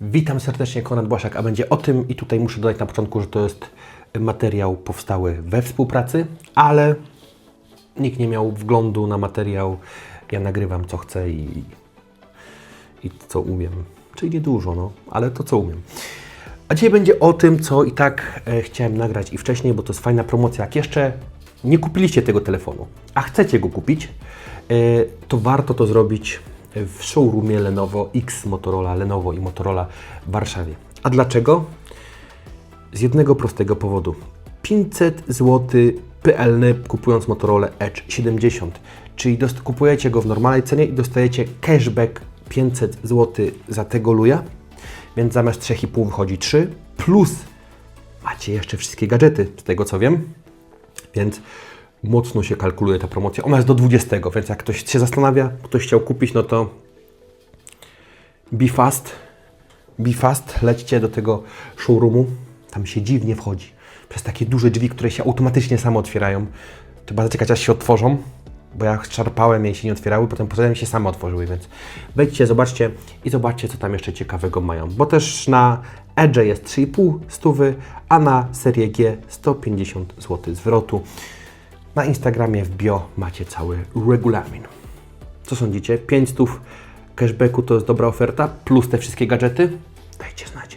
Witam serdecznie, Konrad Błaszak, a będzie o tym i tutaj muszę dodać na początku, że to jest materiał powstały we współpracy, ale nikt nie miał wglądu na materiał. Ja nagrywam co chcę i, i co umiem. Czyli nie dużo, no, ale to co umiem. A dzisiaj będzie o tym, co i tak e, chciałem nagrać i wcześniej, bo to jest fajna promocja. Jak jeszcze nie kupiliście tego telefonu, a chcecie go kupić, e, to warto to zrobić w showroomie Lenovo X Motorola, Lenovo i Motorola w Warszawie. A dlaczego? Z jednego prostego powodu. 500 zł PLN kupując Motorola Edge 70, czyli kupujecie go w normalnej cenie i dostajecie cashback 500 zł za tego luja, więc zamiast 3,5 wychodzi 3, plus macie jeszcze wszystkie gadżety, z tego co wiem, więc mocno się kalkuluje ta promocja. Ona jest do 20, więc jak ktoś się zastanawia, ktoś chciał kupić, no to be fast, be fast, lećcie do tego showroomu, tam się dziwnie wchodzi. Przez takie duże drzwi, które się automatycznie same otwierają. Trzeba zaczekać, aż się otworzą, bo ja szarpałem je i się nie otwierały, potem potem się same otworzyły, więc wejdźcie, zobaczcie i zobaczcie, co tam jeszcze ciekawego mają. Bo też na Edge jest 3,5 stówy, a na serię G 150 zł zwrotu. Na Instagramie w bio macie cały regulamin. Co sądzicie? 5 stów cashbacku to jest dobra oferta, plus te wszystkie gadżety? Dajcie znać.